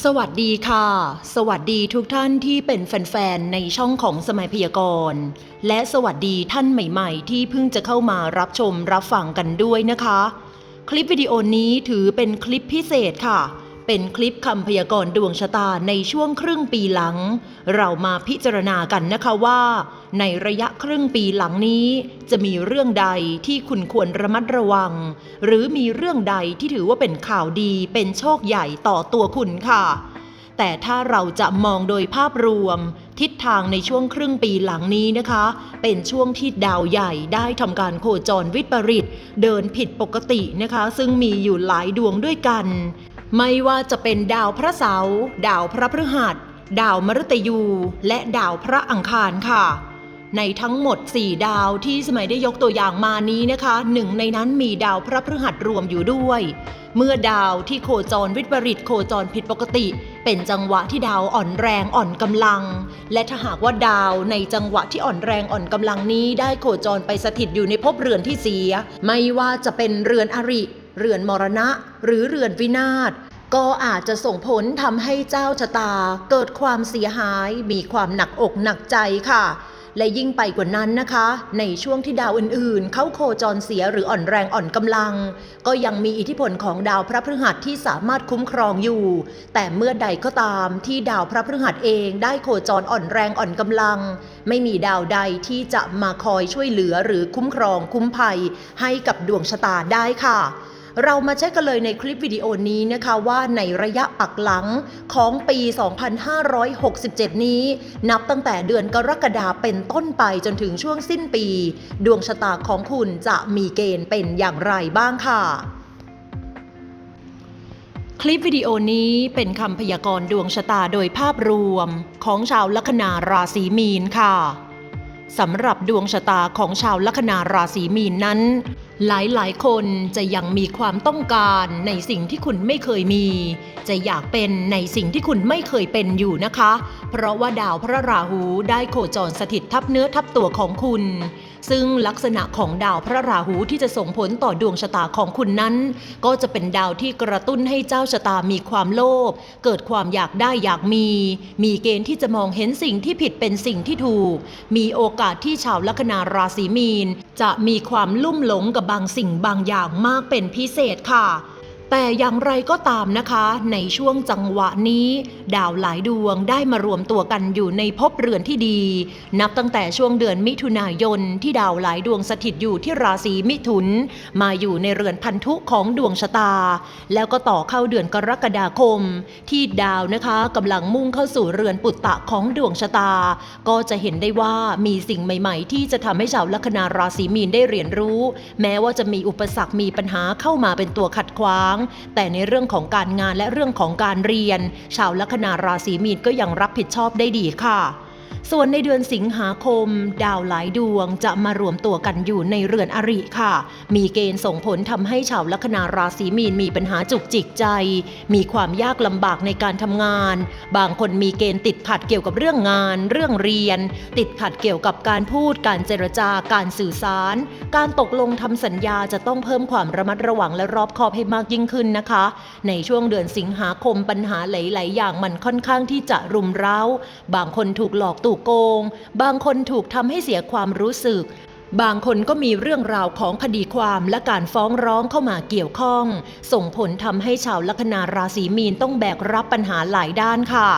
สวัสดีค่ะ สวัสดีทุกท่านที่เป็นแฟนๆ ในช่องของสมัยพยากรณ์ และสวัสดีท่านใหม่ๆ ที่เพิ่งจะเข้ามารับชมรับฟังกันด้วยนะคะ คลิปวิดีโอนี้ถือเป็นคลิปพิเศษค่ะ เป็นคลิปคำพยากรณ์ดวงชะตาในช่วงครึ่งปีหลัง เรามาพิจารณากันนะคะว่า ในระยะครึ่งปีหลังนี้ จะมีเรื่องใดที่คุณควรระมัดระวัง หรือมีเรื่องใดที่ถือว่าเป็นข่าวดีเป็นโชคใหญ่ต่อตัวคุณค่ะ แต่ถ้าเราจะมองโดยภาพรวม ทิศทางในช่วงครึ่งปีหลังนี้นะคะ เป็นช่วงที่ดาวใหญ่ได้ทำการโคจรวิปริต เดินผิดปกตินะคะ ซึ่งมีอยู่หลายดวงด้วยกัน ไม่ว่าจะเป็นดาวพระเสาร์ดาวพระพฤหัส ดาวมฤตยู และดาวพระอังคารค่ะ ในทั้งหมด 4 ดาวที่สมัยได้ยกตัวอย่างมานี้นะคะหนึ่งในนั้นมีดาวพระพฤหัสรวมอยู่ด้วย เมื่อดาวที่โคจรวิปริตโคจรผิดปกติ เป็นจังหวะที่ดาวอ่อนแรงอ่อนกำลัง และถ้าหากว่าดาวในจังหวะที่อ่อนแรงอ่อนกำลังนี้ได้โคจรไปสถิตอยู่ในภพเรือนที่เสีย ไม่ว่าจะเป็นเรือนอริ เรือนมรณะหรือเรือนวินาศก็อาจจะส่งผลทำให้เจ้าชะตาเกิดความเสียหายมีความหนักอกหนักใจค่ะ และยิ่งไปกว่านั้นนะคะ ในช่วงที่ดาวอื่นๆ เขาโคจรเสียหรืออ่อนแรงอ่อนกำลัง ก็ยังมีอิทธิพลของดาวพระพฤหัสที่สามารถคุ้มครองอยู่ แต่เมื่อใดก็ตามที่ดาวพระพฤหัสเองได้โคจรอ่อนแรงอ่อนกำลัง ไม่มีดาวใดที่จะมาคอยช่วยเหลือหรือคุ้มครองคุ้มภัยให้กับดวงชะตาได้ค่ะ เรามาเช็คกันเลยในคลิปวิดีโอนี้นะคะว่าในระยะปักหลังของปี 2567 นี้ นับตั้งแต่เดือนกรกฎาเป็นต้นไปจนถึงช่วงสิ้นปี ดวงชะตาของคุณจะมีเกณฑ์เป็นอย่างไรบ้างค่ะคลิปวิดีโอนี้เป็นคำพยากรณ์ดวงชะตาโดยภาพรวมของชาวลัคนาราศีมีนค่ะ สำหรับดวงชะตาของชาวลัคนาราศีมีนนั้น หลายๆ คนจะยังมีความต้องการในสิ่งที่คุณไม่เคยมี จะอยากเป็นในสิ่งที่คุณไม่เคยเป็นอยู่นะคะ เพราะว่าดาวพระราหูได้โคจรสถิตทับเนื้อทับตัวของคุณ ซึ่งลักษณะของดาวพระราหูที่จะส่งผลต่อดวงชะตาของคุณนั้น ก็จะเป็นดาวที่กระตุ้นให้เจ้าชะตามีความโลภเกิดความอยากได้อยากมี มีเกณฑ์ที่จะมองเห็นสิ่งที่ผิดเป็นสิ่งที่ถูก มีโอกาสที่ชาวลัคนาราศีมีน จะมีความลุ่มหลงกับบางสิ่งบางอย่างมากเป็นพิเศษค่ะ แต่อย่างไรก็ตามนะคะ ในช่วงจังหวะนี้ ดาวหลายดวงได้มารวมตัวกันอยู่ในภพเรือนที่ดี นับตั้งแต่ช่วงเดือนมิถุนายนที่ดาวหลายดวงสถิตอยู่ที่ราศีมิถุน มาอยู่ในเรือนพันธุของดวงชะตา แล้วก็ต่อเข้าเดือนกรกฎาคม ที่ดาวนะคะกำลังมุ่งเข้าสู่เรือนปุตตะของดวงชะตา ก็จะเห็นได้ว่ามีสิ่งใหม่ ๆ ที่จะทำให้ชาวลัคนาราศีมีนได้เรียนรู้ แม้ว่าจะมีอุปสรรคมีปัญหาเข้ามาเป็นตัวขัดขวางแต่ในเรื่องของการงานและเรื่องของการเรียน ชาวลัคนาราศีมีนก็ยังรับผิดชอบได้ดีค่ะ ส่วนในเดือนสิงหาคม ดาวหลายดวงจะมารวมตัวกันอยู่ในเรือนอริค่ะ มีเกณฑ์ส่งผลทำให้ชาวลัคนาราศีมีนมีปัญหาจุกจิกใจ มีความยากลำบากในการทำงาน บางคนมีเกณฑ์ติดขัดเกี่ยวกับเรื่องงาน เรื่องเรียน ติดขัดเกี่ยวกับการพูด การเจรจาการสื่อสาร การตกลงทำสัญญาจะต้องเพิ่มความระมัดระวังและรอบคอบให้มากยิ่งขึ้นนะคะ ในช่วงเดือนสิงหาคมปัญหาหลาย ๆ อย่างมันค่อนข้างที่จะรุมเร้า บางคนถูกหลอกถูกโกง บางคนถูกทำให้เสียความรู้สึก บางคนก็มีเรื่องราวของคดีความและการฟ้องร้องเข้ามาเกี่ยวข้อง ส่งผลทำให้ชาวลัคนาราศีมีนต้องแบกรับปัญหาหลายด้านค่ะ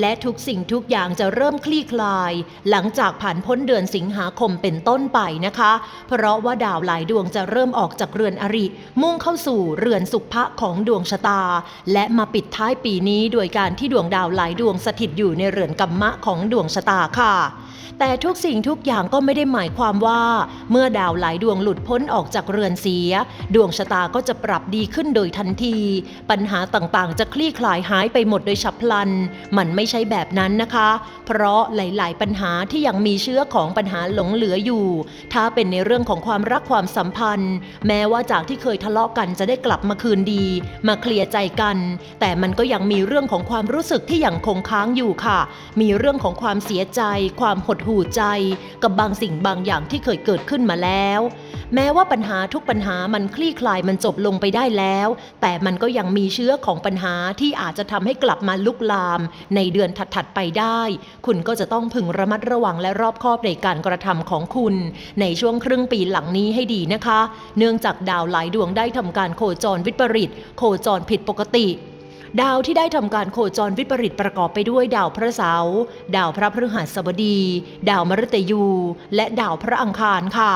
และทุกสิ่งทุกอย่างจะเริ่มคลี่คลาย หลังจากผ่านพ้นเดือนสิงหาคมเป็นต้นไปนะคะ เพราะว่าดาวหลายดวงจะเริ่มออกจากเรือนอริ มุ่งเข้าสู่เรือนสุภะของดวงชะตา และมาปิดท้ายปีนี้โดยการที่ดวงดาวหลายดวงสถิตอยู่ในเรือนกัมมะของดวงชะตาค่ะ แต่ทุกสิ่งทุกอย่างก็ไม่ได้หมายความว่า เมื่อดาวหลายดวงหลุดพ้นออกจากเรือนเสีย ดวงชะตาก็จะปรับดีขึ้นโดยทันที ปัญหาต่างๆ จะคลี่คลายหายไปหมดโดยฉับพลัน มันไม่ใช่แบบนั้นนะคะ เพราะหลาย ๆ ปัญหาที่ยังมีเชื้อของปัญหาหลงเหลืออยู่ ถ้าเป็นในเรื่องของความรักความสัมพันธ์ แม้ว่าจากที่เคยทะเลาะกันจะได้กลับมาคืนดี มาเคลียร์ใจกัน แต่มันก็ยังมีเรื่องของความรู้สึกที่ยังคงค้างอยู่ค่ะ มีเรื่องของความเสียใจ ความหดหู่ใจกับบางสิ่งบางอย่างที่เคยเกิดขึ้นมาแล้ว แม้ว่าปัญหาทุกปัญหามันคลี่คลายมันจบลงไปได้แล้ว แต่มันก็ยังมีเชื้อของปัญหาที่อาจจะทำให้กลับมาลุกลาม ในเดือนถัดๆไปได้ คุณก็จะต้องพึงระมัดระวังและรอบคอบในการกระทำของคุณ ในช่วงครึ่งปีหลังนี้ให้ดีนะคะ เนื่องจากดาวหลายดวงได้ทำการโคจรวิปริต โคจรผิดปกติ ดาวที่ได้ทำการโคจรวิปริตประกอบไปด้วยดาวพระเสาร์ดาวพระพฤหัสบดี ดาวมฤตยู และดาวพระอังคารค่ะ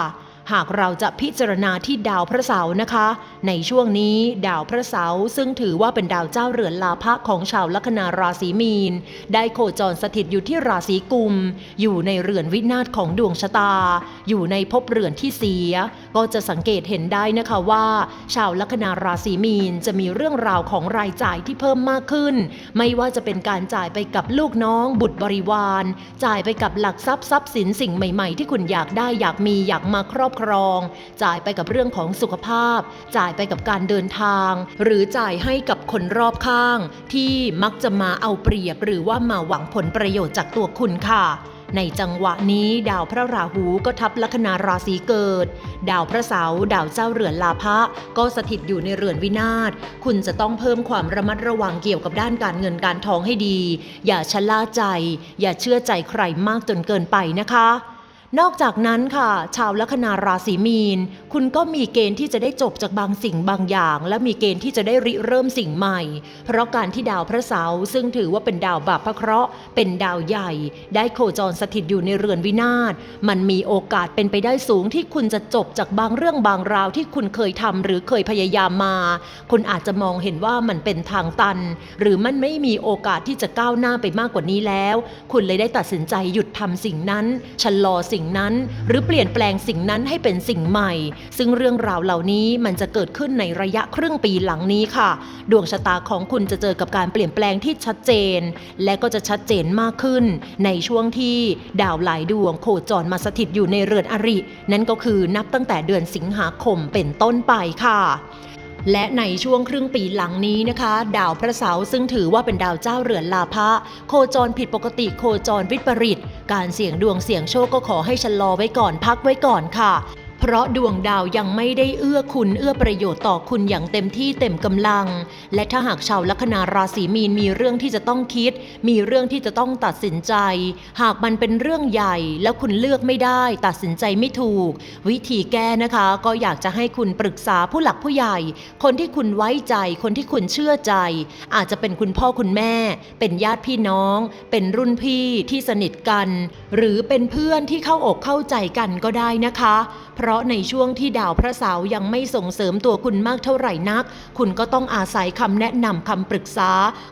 หากเราจะพิจารณาที่ดาวพระเสาร์นะคะ ในช่วงนี้ดาวพระเสาร์ซึ่งถือว่าเป็นดาวเจ้าเรือนลาภะของชาวลัคนาราศีมีน ได้โคจรสถิตอยู่ที่ราศีกุม อยู่ในเรือนวินาศของดวงชะตา อยู่ในภพเรือนที่เสีย ก็จะสังเกตเห็นได้นะคะว่า ชาวลัคนาราศีมีนจะมีเรื่องราวของรายจ่ายที่เพิ่มมากขึ้น ไม่ว่าจะเป็นการจ่ายไปกับลูกน้อง บุตรบริวาร จ่ายไปกับหลักทรัพย์ทรัพย์สินสิ่งใหม่ ๆ ที่คุณอยากได้อยากมีอยากมาครอบครอง จ่ายไปกับเรื่องของสุขภาพ จ่ายไปกับการเดินทาง หรือจ่ายให้กับคนรอบข้าง ที่มักจะมาเอาเปรียบ หรือว่ามาหวังผลประโยชน์จากตัวคุณค่ะ ในจังหวะนี้ดาวพระราหูก็ทับลัคนาราศีเกิด ดาวพระเสาร์ดาวเจ้าเรือนลาภะก็สถิตอยู่ในเรือนวินาศ คุณจะต้องเพิ่มความระมัดระวังเกี่ยวกับด้านการเงินการทองให้ดี อย่าชะล่าใจ อย่าเชื่อใจใครมากจนเกินไปนะคะ นอกจากนั้นค่ะ ชาวลัคนาราศีมีน คุณก็มีเกณฑ์ที่จะได้จบจากบางสิ่งบางอย่าง และมีเกณฑ์ที่จะได้ริเริ่มสิ่งใหม่ เพราะการที่ดาวพระเสาร์ซึ่งถือว่าเป็นดาวบาปพระเคราะห์ เป็นดาวใหญ่ ได้โคจรสถิตอยู่ในเรือนวินาศ มันมีโอกาสเป็นไปได้สูงที่คุณจะจบจากบางเรื่องบางราวที่คุณเคยทำหรือเคยพยายามมา คุณอาจจะมองเห็นว่ามันเป็นทางตัน หรือมันไม่มีโอกาสที่จะก้าวหน้าไปมากกว่านี้แล้ว คุณเลยได้ตัดสินใจหยุดทำสิ่งนั้นชะลอสิ่งนั้น หรือเปลี่ยนแปลงสิ่งนั้นให้เป็นสิ่งใหม่ ซึ่งเรื่องราวเหล่านี้มันจะเกิดขึ้นในระยะครึ่งปีหลังนี้ค่ะ ดวงชะตาของคุณจะเจอกับการเปลี่ยนแปลงที่ชัดเจน และก็จะชัดเจนมากขึ้น ในช่วงที่ดาวหลายดวงโคจรมาสถิตอยู่ในเรือนอริ นั่นก็คือนับตั้งแต่เดือนสิงหาคมเป็นต้นไปค่ะ และในช่วงครึ่งปีหลังนี้นะคะ ดาวพระเสาร์ซึ่งถือว่าเป็นดาวเจ้าเรือนลาภะโคจรผิดปกติโคจรวิปริต การเสี่ยงดวงเสี่ยงโชคก็ขอให้ชะลอไว้ก่อนพักไว้ก่อนค่ะ เพราะดวงดาวยังไม่ได้เอื้อคุณเอื้อประโยชน์ต่อคุณอย่างเต็มที่เต็มกำลัง และถ้าหากชาวลัคนาราศีมีนมีเรื่องที่จะต้องคิด มีเรื่องที่จะต้องตัดสินใจ หากมันเป็นเรื่องใหญ่แล้วคุณเลือกไม่ได้ ตัดสินใจไม่ถูก วิธีแก้นะคะก็อยากจะให้คุณปรึกษาผู้หลักผู้ใหญ่ คนที่คุณไว้ใจคนที่คุณเชื่อใจ อาจจะเป็นคุณพ่อคุณแม่ เป็นญาติพี่น้อง เป็นรุ่นพี่ที่สนิทกัน หรือเป็นเพื่อนที่เข้าอกเข้าใจกันก็ได้นะคะเพราะในช่วงที่ดาวพระเสาร์ยังไม่ส่งเสริมตัวคุณมากเท่าไหร่นัก คุณก็ต้องอาศัยคำแนะนำคำปรึกษา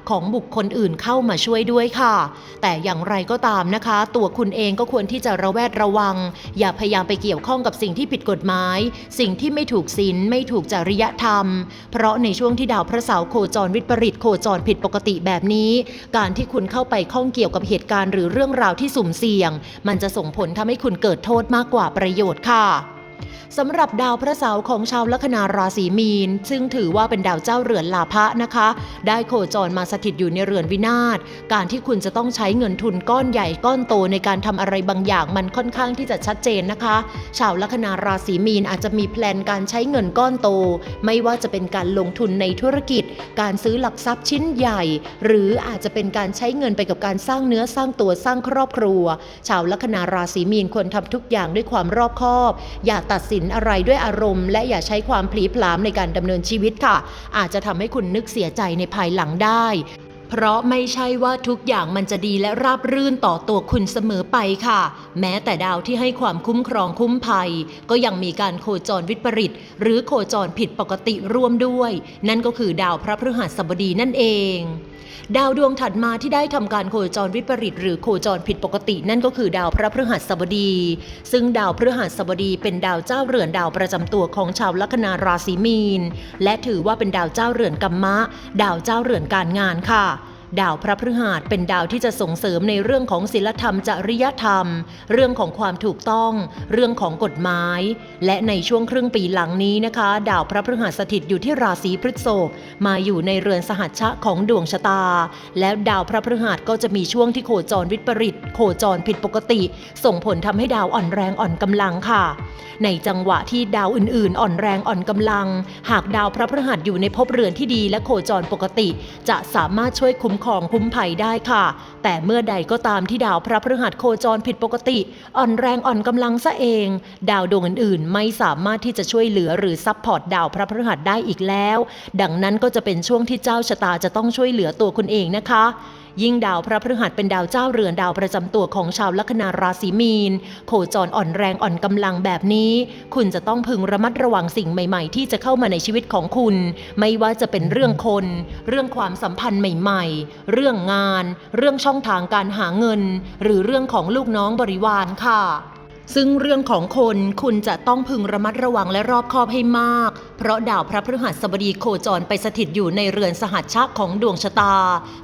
ของบุคคลอื่นเข้ามาช่วยด้วยค่ะ แต่อย่างไรก็ตามนะคะ ตัวคุณเองก็ควรที่จะระแวดระวัง อย่าพยายามไปเกี่ยวข้องกับสิ่งที่ผิดกฎหมาย สิ่งที่ไม่ถูกศีลไม่ถูกจริยธรรม เพราะในช่วงที่ดาวพระเสาร์โคจรวิปริตโคจรผิดปกติแบบนี้ การที่คุณเข้าไปข้องเกี่ยวกับเหตุการณ์หรือเรื่องราวที่สุ่มเสี่ยง มันจะส่งผลทำให้คุณเกิดโทษมากกว่าประโยชน์ค่ะ สำหรับดาวพระเสาร์ของชาวลัคนาราศีมีน ซึ่งถือว่าเป็นดาวเจ้าเรือนลาภะนะคะ ได้โคจรมาสถิตอยู่ในเรือนวินาศ การที่คุณจะต้องใช้เงินทุนก้อนใหญ่ก้อนโตในการทำอะไรบางอย่างมันค่อนข้างที่จะชัดเจนนะคะ ชาวลัคนาราศีมีนอาจจะมีแพลนการใช้เงินก้อนโต ไม่ว่าจะเป็นการลงทุนในธุรกิจ การซื้อหลักทรัพย์ชิ้นใหญ่ หรืออาจจะเป็นการใช้เงินไปกับการสร้างเนื้อสร้างตัวสร้างครอบครัว ชาวลัคนาราศีมีนควรทำทุกอย่างด้วยความรอบคอบ อย่าตัดสินอะไรด้วยอารมณ์ และอย่าใช้ความพลีพลามในการดำเนินชีวิตค่ะ อาจจะทำให้คุณนึกเสียใจในภายหลังได้ เพราะไม่ใช่ว่าทุกอย่างมันจะดีและราบรื่นต่อตัวคุณเสมอไปค่ะ แม้แต่ดาวที่ให้ความคุ้มครองคุ้มภัย ก็ยังมีการโคจรวิปริต หรือโคจรผิดปกติร่วมด้วย นั่นก็คือดาวพระพฤหัสบดีนั่นเอง ดาวดวงถัดมาที่ได้ทำการโคจรวิปริตหรือโคจรผิดปกติ นั่นก็คือดาวพระพฤหัสบดี ซึ่งดาวพฤหัสบดีเป็นดาวเจ้าเรือนดาวประจำตัวของชาวลัคนาราศีมีน และถือว่าเป็นดาวเจ้าเรือนกัมมะ ดาวเจ้าเรือนการงานค่ะ ดาวพระพฤหัสเป็นดาวที่จะส่งเสริมในเรื่องของศีลธรรมจริยธรรม เรื่องของความถูกต้อง เรื่องของกฎหมาย และในช่วงครึ่งปีหลังนี้นะคะ ดาวพระพฤหัสสถิตอยู่ที่ราศีพฤษภมาอยู่ในเรือนสหัชชะของดวงชะตา แล้วดาวพระพฤหัสก็จะมีช่วงที่โคจรวิปริต โคจรผิดปกติ ส่งผลทำให้ดาวอ่อนแรงอ่อนกำลังค่ะ ในจังหวะที่ดาวอื่น ๆ อ่อนแรงอ่อนกำลัง หากดาวพระพฤหัสอยู่ในภพเรือนที่ดีและโคจรปกติ จะสามารถช่วยคุ้มของคุ้มภัยได้ค่ะ แต่เมื่อใดก็ตามที่ดาวพระพฤหัสโคจรผิดปกติ อ่อนแรงอ่อนกำลังซะเอง ดาวดวงอื่นๆ ไม่สามารถที่จะช่วยเหลือหรือซัพพอร์ตดาวพระพฤหัสได้อีกแล้ว ดังนั้นก็จะเป็นช่วงที่เจ้าชะตาจะต้องช่วยเหลือตัวคุณเองนะคะ ยิ่งดาวพระพฤหัสเป็นดาวเจ้าเรือนดาวประจำตัวของชาวลัคนาราศีมีน โคจรอ่อนแรงอ่อนกำลังแบบนี้ คุณจะต้องพึงระมัดระวังสิ่งใหม่ ๆ ที่จะเข้ามาในชีวิตของคุณ ไม่ว่าจะเป็นเรื่องคน เรื่องความสัมพันธ์ใหม่ ๆ เรื่องงาน เรื่องช่องทางการหาเงิน หรือเรื่องของลูกน้องบริวารค่ะ ซึ่งเรื่องของคนคุณจะต้องพึงระมัดระวังและรอบคอบให้มาก เพราะดาวพระพฤหัสบดีโคจรไปสถิตอยู่ในเรือนสหัชชะของดวงชะตา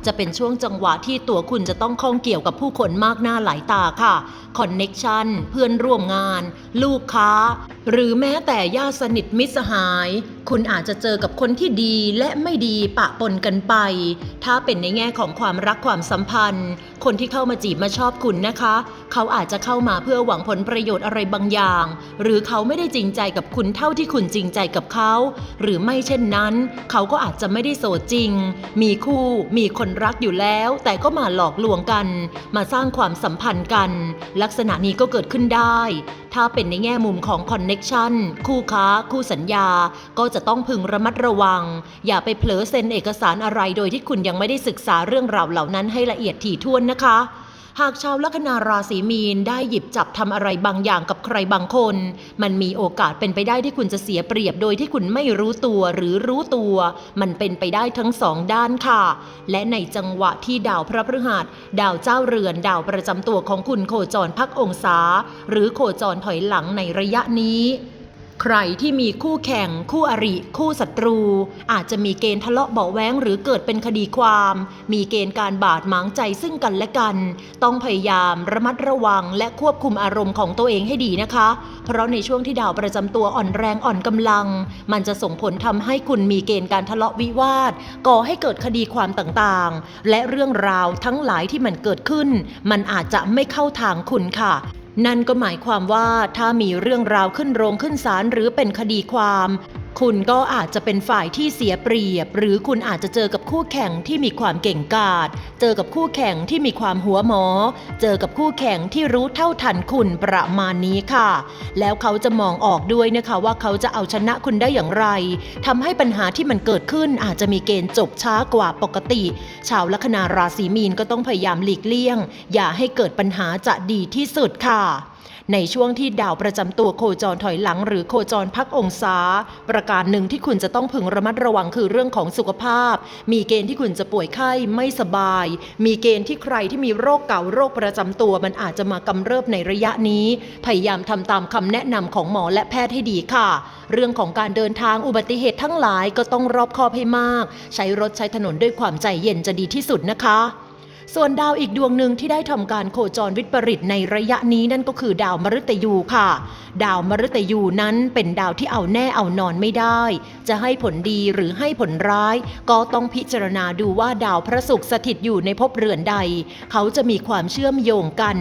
จะเป็นช่วงจังหวะที่ตัวคุณจะต้องข้องเกี่ยวกับผู้คนมากหน้าหลายตาค่ะคอนเน็กชันเพื่อนร่วมงาน ลูกค้า หรือแม้แต่ญาติสนิทมิตรสหาย คุณอาจจะเจอกับคนที่ดีและไม่ดีปะปนกันไป ถ้าเป็นในแง่ของความรักความสัมพันธ์ คนที่เข้ามาจีบมาชอบคุณนะคะ เขาอาจจะเข้ามาเพื่อหวังผลประโยชน์อะไรบางอย่าง หรือเขาไม่ได้จริงใจกับคุณเท่าที่คุณจริงใจกับเขา หรือไม่เช่นนั้น เขาก็อาจจะไม่ได้โสดจริง มีคู่มีคนรักอยู่แล้ว แต่ก็มาหลอกลวงกัน มาสร้างความสัมพันธ์กัน ลักษณะนี้ก็เกิดขึ้นได้ ถ้าเป็นในแง่มุมของคอนเน็กชันคู่ค้า คู่สัญญา ก็จะต้องพึงระมัดระวัง อย่าไปเผลอเซ็นเอกสารอะไรโดยที่คุณยังไม่ได้ศึกษาเรื่องราวเหล่านั้นให้ละเอียดถี่ถ้วนนะคะ หากชาวลัคนาราศีมีนได้หยิบจับทำอะไรบางอย่างกับใครบางคน มันมีโอกาสเป็นไปได้ที่คุณจะเสียเปรียบโดยที่คุณไม่รู้ตัวหรือรู้ตัว มันเป็นไปได้ทั้งสองด้านค่ะ และในจังหวะที่ดาวพระพฤหัส ดาวเจ้าเรือน ดาวประจำตัวของคุณโคจรพักองศา หรือโคจรถอยหลังในระยะนี้ ใครที่มีคู่แข่ง คู่อริ คู่ศัตรู อาจจะมีเกณฑ์ทะเลาะเบาแว้งหรือเกิดเป็นคดีความ มีเกณฑ์การบาดหมางใจซึ่งกันและกัน ต้องพยายามระมัดระวังและควบคุมอารมณ์ของตัวเองให้ดีนะคะ เพราะในช่วงที่ดาวประจำตัวอ่อนแรงอ่อนกำลัง มันจะส่งผลทำให้คุณมีเกณฑ์การทะเลาะวิวาท ก่อให้เกิดคดีความต่างๆ และเรื่องราวทั้งหลายที่มันเกิดขึ้น มันอาจจะไม่เข้าทางคุณค่ะ นั่นก็หมายความว่าถ้ามีเรื่องราวขึ้นโรงขึ้นศาลหรือเป็นคดีความ คุณก็อาจจะเป็นฝ่ายที่เสียเปรียบ หรือคุณอาจจะเจอกับคู่แข่งที่มีความเก่งกาจเจอกับคู่แข่งที่มีความหัวหมอ เจอกับคู่แข่งที่รู้เท่าทันคุณประมาณนี้ค่ะ แล้วเขาจะมองออกด้วยนะคะว่าเขาจะเอาชนะคุณได้อย่างไรทำให้ปัญหาที่มันเกิดขึ้นอาจจะมีเกณฑ์จบช้ากว่าปกติ ชาวลัคนาราศีมีนก็ต้องพยายามหลีกเลี่ยง อย่าให้เกิดปัญหาจะดีที่สุดค่ะ ในช่วงที่ดาวประจำตัวโคจรถอยหลัง หรือโคจรพักองศา ประการหนึ่งที่คุณจะต้องพึงระมัดระวังคือเรื่องของสุขภาพ มีเกณฑ์ที่คุณจะป่วยไข้ไม่สบาย มีเกณฑ์ที่ใครที่มีโรคเก่าโรคประจำตัวมันอาจจะมากำเริบในระยะนี้ พยายามทำตามคำแนะนำของหมอและแพทย์ให้ดีค่ะ เรื่องของการเดินทางอุบัติเหตุทั้งหลายก็ต้องรอบคอบให้มาก ใช้รถใช้ถนนด้วยความใจเย็นจะดีที่สุดนะคะ ส่วนดาวอีกดวงหนึ่งที่ได้ทำการโคจรวิปริตในระยะนี้นั่นก็คือดาวมฤตยูค่ะ ดาวมฤตยูนั้นเป็นดาวที่เอาแน่เอานอนไม่ได้ จะให้ผลดีหรือให้ผลร้าย ก็ต้องพิจารณาดูว่าดาวพระศุกร์สถิตอยู่ในภพเรือนใด เขาจะมีความเชื่อมโยงกัน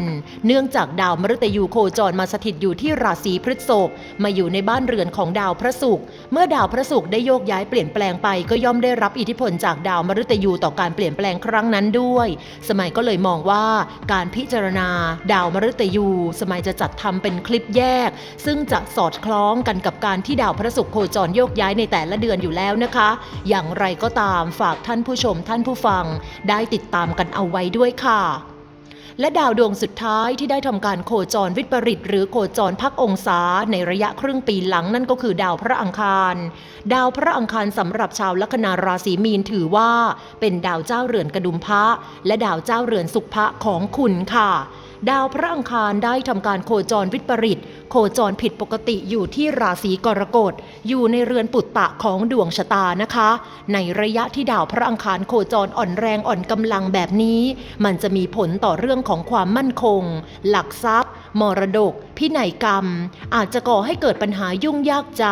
เนื่องจากดาวมฤตยูโคจรมาสถิตอยู่ที่ราศีพฤษภมาอยู่ในบ้านเรือนของดาวพระศุกร์เมื่อดาวพระศุกร์ได้โยกย้ายเปลี่ยนแปลงไป ก็ย่อมได้รับอิทธิพลจากดาวมฤตยูต่อการเปลี่ยนแปลงครั้งนั้นด้วยสมัยก็เลยมองว่าการพิจารณาดาวมฤตยู สมัยจะจัดทำเป็นคลิปแยก ซึ่งจะสอดคล้องกันกับการที่ดาวพระศุกร์โคจรโยกย้ายในแต่ละเดือนอยู่แล้วนะคะ อย่างไรก็ตามฝากท่านผู้ชมท่านผู้ฟัง ได้ติดตามกันเอาไว้ด้วยค่ะ และดาวดวงสุดท้ายที่ได้ทำการโคจรวิปริตหรือโคจรพักองศาในระยะครึ่งปีหลังนั่นก็คือดาวพระอังคาร ดาวพระอังคารสำหรับชาวลัคนาราศีมีนถือว่า เป็นดาวเจ้าเรือนกระดุมพระและดาวเจ้าเรือนสุขพระของคุณค่ะดาวพระอังคารได้ทำการโคจรวิปริต โคจรผิดปกติอยู่ที่ราศีกรกฎ อยู่ในเรือนปุตตะของดวงชะตานะคะ ในระยะที่ดาวพระอังคารโคจรอ่อนแรงอ่อนกำลังแบบนี้ มันจะมีผลต่อเรื่องของความมั่นคง หลักทรัพย์มรดก พินัยกรรม อาจจะก่อให้เกิดปัญหายุ่งยากใจ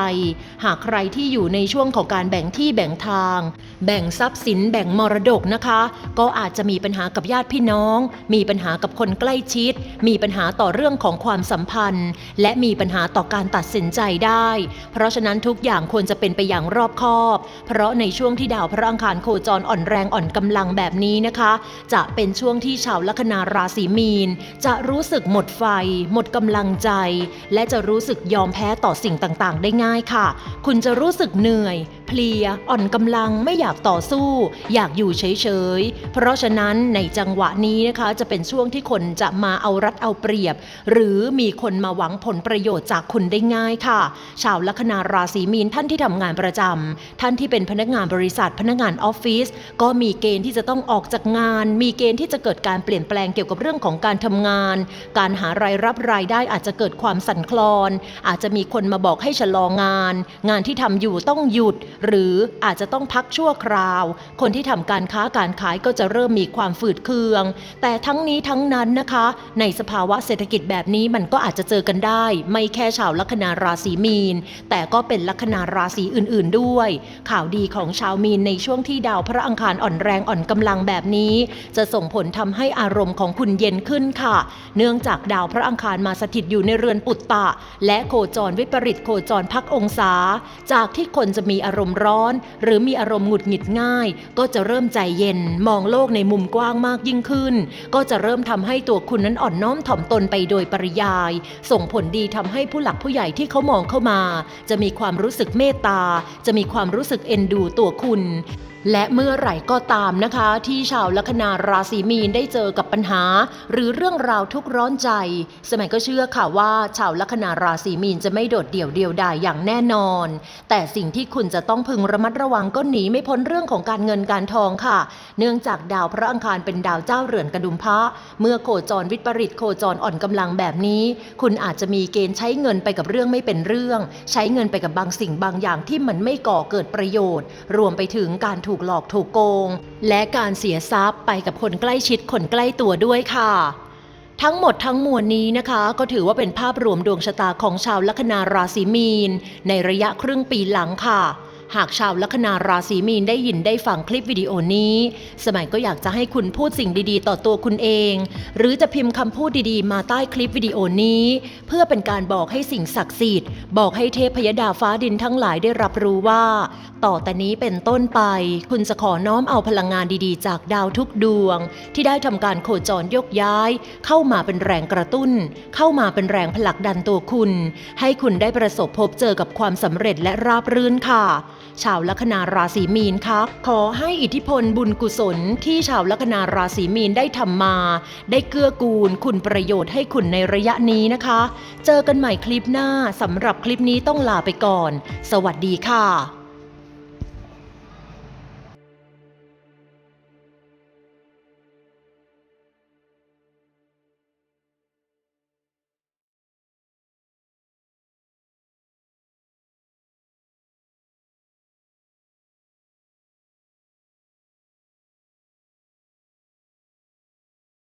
หากใครที่อยู่ในช่วงของการแบ่งที่แบ่งทาง แบ่งทรัพย์สินแบ่งมรดกนะคะ ก็อาจจะมีปัญหากับญาติพี่น้อง มีปัญหากับคนใกล้ชิด มีปัญหาต่อเรื่องของความสัมพันธ์ และมีปัญหาต่อการตัดสินใจได้ เพราะฉะนั้นทุกอย่างควรจะเป็นไปอย่างรอบคอบ เพราะในช่วงที่ดาวพระอังคารโคจรอ่อนแรงอ่อนกำลังแบบนี้นะคะ จะเป็นช่วงที่ชาวลัคนาราศีมีน จะรู้สึกหมดไฟหมดกำลังใจ และจะรู้สึกยอมแพ้ต่อสิ่งต่างๆ ได้ง่ายค่ะ คุณจะรู้สึกเหนื่อย เพลีย อ่อนกำลังไม่อยากต่อสู้ อยากอยู่เฉยๆ เพราะฉะนั้นในจังหวะนี้นะคะจะเป็นช่วงที่คนจะมาเอารัดเอาเปรียบ หรือมีคนมาหวังผลประโยชน์จากคุณได้ง่ายค่ะ ชาวลัคนาราศีมีนท่านที่ทำงานประจำท่านที่เป็นพนักงานบริษัทพนักงานออฟฟิศก็มีเกณฑ์ที่จะต้องออกจากงาน มีเกณฑ์ที่จะเกิดการเปลี่ยนแปลงเกี่ยวกับเรื่องของการทำงาน การหารายรับรายได้อาจจะเกิดความสั่นคลอน อาจจะมีคนมาบอกให้ชะลองาน งานที่ทำอยู่ต้องหยุด หรืออาจจะต้องพักชั่วคราว คนที่ทำการค้าการขายก็จะเริ่มมีความฝืดเคือง แต่ทั้งนี้ทั้งนั้นนะคะ ในสภาวะเศรษฐกิจแบบนี้มันก็อาจจะเจอกันได้ ไม่แค่ชาวลัคนาราศีมีน แต่ก็เป็นลัคนาราศีอื่น ๆด้วย ข่าวดีของชาวมีนในช่วงที่ดาวพระอังคารอ่อนแรงอ่อนกำลังแบบนี้ จะส่งผลทำให้อารมณ์ของคุณเย็นขึ้นค่ะ เนื่องจากดาวพระอังคารมาสถิตอยู่ในเรือนปุตตะ และโคจรวิปริตโคจรพักองศา จากที่คนจะมีอารมณ์ร้อน หรือมีอารมณ์หงุดหงิดง่าย ก็จะเริ่มใจเย็น มองโลกในมุมกว้างมากยิ่งขึ้น ก็จะเริ่มทำให้ตัวคุณนั้นอ่อนน้อมถ่อมตนไปโดยปริยาย ส่งผลดีทำให้ผู้หลักผู้ใหญ่ที่เขามองเข้ามา จะมีความรู้สึกเมตตา จะมีความรู้สึกเอ็นดูตัวคุณ และเมื่อไหร่ก็ตามนะคะ ที่ชาวลัคนาราศีมีนได้เจอกับปัญหา หรือเรื่องราวทุกร้อนใจ สมัยก็เชื่อค่ะว่า ชาวลัคนาราศีมีนจะไม่โดดเดี่ยวเดียวดายอย่างแน่นอน แต่สิ่งที่คุณจะต้องพึงระมัดระวังก็หนีไม่พ้นเรื่องของการเงินการทองค่ะ เนื่องจากดาวพระอังคารเป็นดาวเจ้าเรือนกระดุมพระเมื่อโคจรวิปริตโคจรอ่อนกำลังแบบนี้ คุณอาจจะมีเกณฑ์ใช้เงินไปกับเรื่องไม่เป็นเรื่อง ใช้เงินไปกับบางสิ่งบางอย่างที่มันไม่ก่อเกิดประโยชน์ รวมไปถึงการถูกหลอกถูกโกง และการเสียทรัพย์ไปกับคนใกล้ชิดคนใกล้ตัวด้วยค่ะ ทั้งหมดทั้งมวลนี้นะคะ ก็ถือว่าเป็นภาพรวมดวงชะตาของชาวลัคนาราศีมีน ในระยะครึ่งปีหลังค่ะ หากชาวลัคนาราศีมีนได้ยินได้ฟังคลิปวิดีโอนี้ สมัยก็อยากจะให้คุณพูดสิ่งดีๆ ต่อตัวคุณเอง หรือจะพิมพ์คำพูดดีๆ มาใต้คลิปวิดีโอนี้ เพื่อเป็นการบอกให้สิ่งศักดิ์สิทธิ์บอกให้เทพยดาฟ้าดินทั้งหลายได้รับรู้ว่า ต่อแต่นี้เป็นต้นไป คุณจะขอน้อมเอาพลังงานดีๆ จากดาวทุกดวง ที่ได้ทำการโคจรยกย้าย เข้ามาเป็นแรงกระตุ้น เข้ามาเป็นแรงผลักดันตัวคุณ ให้คุณได้ประสบพบเจอกับความสำเร็จและราบรื่นค่ะ ชาวลัคนาราศีมีนคะขอให้อิทธิพลบุญกุศลที่ชาวลัคนาราศีมีนได้ทำมา ได้เกื้อกูลคุณประโยชน์ให้คุณในระยะนี้นะคะ เจอกันใหม่คลิปหน้าสำหรับคลิปนี้ต้องลาไปก่อน สวัสดีค่ะ